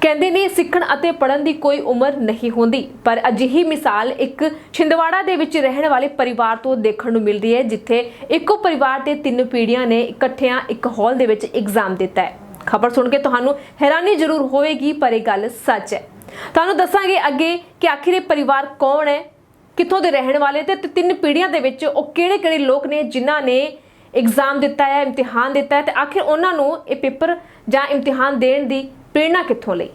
ਕਹਿੰਦੇ ਨੇ ਸਿੱਖਣ ਅਤੇ ਪੜ੍ਹਨ ਦੀ ਕੋਈ ਉਮਰ ਨਹੀਂ ਹੁੰਦੀ, ਪਰ ਅਜਿਹੀ ਮਿਸਾਲ ਇੱਕ ਛਿੰਦਵਾੜਾ ਦੇ ਵਿੱਚ ਰਹਿਣ ਵਾਲੇ ਪਰਿਵਾਰ ਤੋਂ ਦੇਖਣ ਨੂੰ ਮਿਲਦੀ ਹੈ, ਜਿੱਥੇ ਇੱਕੋ ਪਰਿਵਾਰ ਦੇ ਤਿੰਨ ਪੀੜ੍ਹੀਆਂ ਨੇ ਇਕੱਠਿਆਂ ਇੱਕ ਹਾਲ ਦੇ ਵਿੱਚ ਐਗਜ਼ਾਮ ਦਿੱਤਾ ਹੈ। ਖਬਰ ਸੁਣ ਕੇ ਤੁਹਾਨੂੰ ਹੈਰਾਨੀ ਜ਼ਰੂਰ ਹੋਵੇਗੀ, ਪਰ ਇਹ ਗੱਲ ਸੱਚ ਹੈ। ਤੁਹਾਨੂੰ ਦੱਸਾਂਗੇ ਅੱਗੇ ਕਿ ਆਖਿਰ ਇਹ ਪਰਿਵਾਰ ਕੌਣ ਹੈ, ਕਿੱਥੋਂ ਦੇ ਰਹਿਣ ਵਾਲੇ ਤੇ ਤੇ ਤਿੰਨ ਪੀੜ੍ਹੀਆਂ ਦੇ ਵਿੱਚ ਉਹ ਕਿਹੜੇ-ਕਿਹੜੇ ਲੋਕ ਨੇ ਜਿਨ੍ਹਾਂ ਨੇ ਐਗਜ਼ਾਮ ਦਿੱਤਾ ਹੈ, ਇਮਤਿਹਾਨ ਦਿੱਤਾ ਹੈ ਤੇ ਆਖਿਰ ਉਹਨਾਂ ਨੂੰ ਇਹ ਪੇਪਰ ਜਾਂ ਇਮਤਿਹਾਨ ਦੇਣ ਦੀ ਪ੍ਰੇਰਣਾ ਕਿੱਥੋਂ ਲਈ?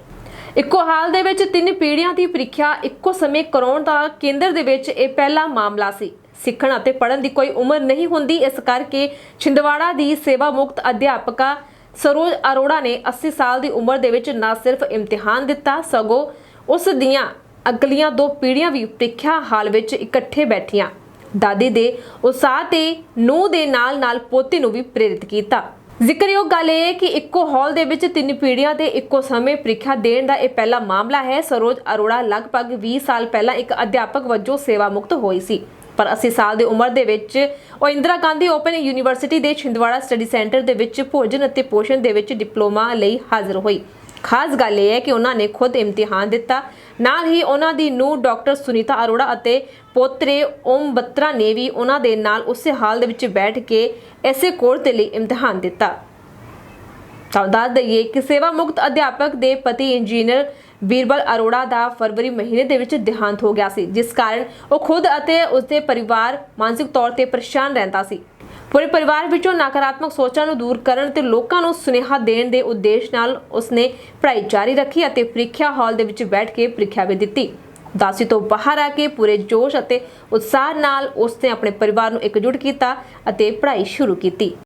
ਇੱਕੋ ਹਾਲ ਦੇ ਵਿੱਚ ਤਿੰਨ ਪੀੜ੍ਹੀਆਂ ਦੀ ਪ੍ਰੀਖਿਆ ਇੱਕੋ ਸਮੇਂ ਕਰਾਉਣ ਦਾ ਕੇਂਦਰ ਦੇ ਵਿੱਚ ਇਹ ਪਹਿਲਾ ਮਾਮਲਾ ਸੀ। ਸਿੱਖਣ ਅਤੇ ਪੜ੍ਹਨ ਦੀ ਕੋਈ ਉਮਰ ਨਹੀਂ ਹੁੰਦੀ, ਇਸ ਕਰਕੇ ਛਿੰਦਵਾੜਾ ਦੀ ਸੇਵਾ ਮੁਕਤ ਅਧਿਆਪਕਾ ਸਰੋਜ ਅਰੋੜਾ ਨੇ 80 ਸਾਲ ਦੀ ਉਮਰ ਦੇ ਵਿੱਚ ਨਾ ਸਿਰਫ ਇਮਤਿਹਾਨ ਦਿੱਤਾ, ਸਗੋਂ ਉਸ ਦੀਆਂ ਅਗਲੀਆਂ ਦੋ ਪੀੜ੍ਹੀਆਂ ਵੀ ਪ੍ਰੀਖਿਆ ਹਾਲ ਵਿੱਚ ਇਕੱਠੇ ਬੈਠੀਆਂ। ਦਾਦੀ ਦੇ ਉਤਸ਼ਾਹ ਤੇ ਨੂੰਹ ਦੇ ਨਾਲ ਨਾਲ ਪੋਤੇ ਨੂੰ ਵੀ ਪ੍ਰੇਰਿਤ ਕੀਤਾ। ਜ਼ਿਕਰਯੋਗ ਗੱਲ ਇਹ ਹੈ ਕਿ ਇੱਕੋ ਹਾਲ ਦੇ ਵਿੱਚ ਤਿੰਨ ਪੀੜ੍ਹੀਆਂ ਤੇ ਇੱਕੋ ਸਮੇਂ ਪ੍ਰੀਖਿਆ ਦੇਣ ਦਾ ਇਹ ਪਹਿਲਾ ਮਾਮਲਾ ਹੈ। ਸਰੋਜ ਅਰੋੜਾ ਲਗਭਗ 20 ਸਾਲ ਪਹਿਲਾਂ ਇੱਕ ਅਧਿਆਪਕ ਵਜੋਂ ਸੇਵਾ ਮੁਕਤ ਹੋਈ ਸੀ। ਪਰ 80 ਸਾਲ ਦੀ ਉਮਰ ਦੇ ਵਿੱਚ ਉਹ ਇੰਦਰਾ ਗਾਂਧੀ ਓਪਨ ਯੂਨੀਵਰਸਿਟੀ ਦੇ ਛਿੰਦਵਾੜਾ ਸਟੱਡੀ ਸੈਂਟਰ ਦੇ ਵਿੱਚ ਭੋਜਨ ਅਤੇ ਪੋਸ਼ਣ ਦੇ ਵਿੱਚ ਡਿਪਲੋਮਾ ਲਈ ਹਾਜ਼ਰ ਹੋਈ। ਖਾਸ ਗੱਲ ਇਹ ਹੈ ਕਿ ਉਹਨਾਂ ਨੇ ਖੁਦ ਇਮਤਿਹਾਨ ਦਿੱਤਾ। ਨਾਲ ਹੀ ਉਹਨਾਂ ਦੀ ਨੂੰ ਡਾਕਟਰ ਸੁਨੀਤਾ ਅਰੋੜਾ ਅਤੇ ਪੋਤਰੇ ਓਮ ਬੱਤਰਾ ਨੇ ਵੀ ਉਹਨਾਂ ਦੇ ਨਾਲ ਉਸੇ ਹਾਲ ਦੇ ਵਿੱਚ ਬੈਠ ਕੇ ਐਸੇ ਕੋਰਸ ਦੇ ਲਈ ਇਮਤਿਹਾਨ ਦਿੱਤਾ। ਤਾਂ ਦੱਸ ਦਈਏ ਕਿ ਸੇਵਾ ਮੁਕਤ ਅਧਿਆਪਕ ਦੇ ਪਤੀ ਇੰਜੀਨੀਅਰ ਵੀਰਬਲ ਅਰੋੜਾ ਦਾ ਫਰਵਰੀ ਮਹੀਨੇ ਦੇ ਵਿੱਚ ਦੇਹਾਂਤ ਹੋ ਗਿਆ ਸੀ, ਜਿਸ ਕਾਰਨ ਉਹ ਖੁਦ ਅਤੇ ਉਸਦੇ ਪਰਿਵਾਰ ਮਾਨਸਿਕ ਤੌਰ ਤੇ ਪਰੇਸ਼ਾਨ ਰਹਿੰਦਾ ਸੀ। ਪੂਰੇ ਪਰਿਵਾਰ ਵਿੱਚੋਂ ਨਕਾਰਾਤਮਕ ਸੋਚਾਂ ਨੂੰ ਦੂਰ ਕਰਨ ਤੇ ਲੋਕਾਂ ਨੂੰ ਸੁਨੇਹਾ ਦੇਣ ਦੇ ਉਦੇਸ਼ ਨਾਲ ਉਸਨੇ ਪੜ੍ਹਾਈ ਜਾਰੀ ਰੱਖੀ ਅਤੇ ਪ੍ਰੀਖਿਆ ਹਾਲ ਦੇ ਵਿੱਚ ਬੈਠ ਕੇ ਪ੍ਰੀਖਿਆ ਵੀ ਦਿੱਤੀ। ਦਾਸੀ ਤੋਂ ਬਾਹਰ ਆ ਕੇ ਪੂਰੇ ਜੋਸ਼ ਅਤੇ ਉਤਸ਼ਾਹ ਨਾਲ ਉਸਨੇ ਆਪਣੇ ਪਰਿਵਾਰ ਨੂੰ ਇਕਜੁੱਟ ਕੀਤਾ ਅਤੇ ਪੜ੍ਹਾਈ ਸ਼ੁਰੂ ਕੀਤੀ।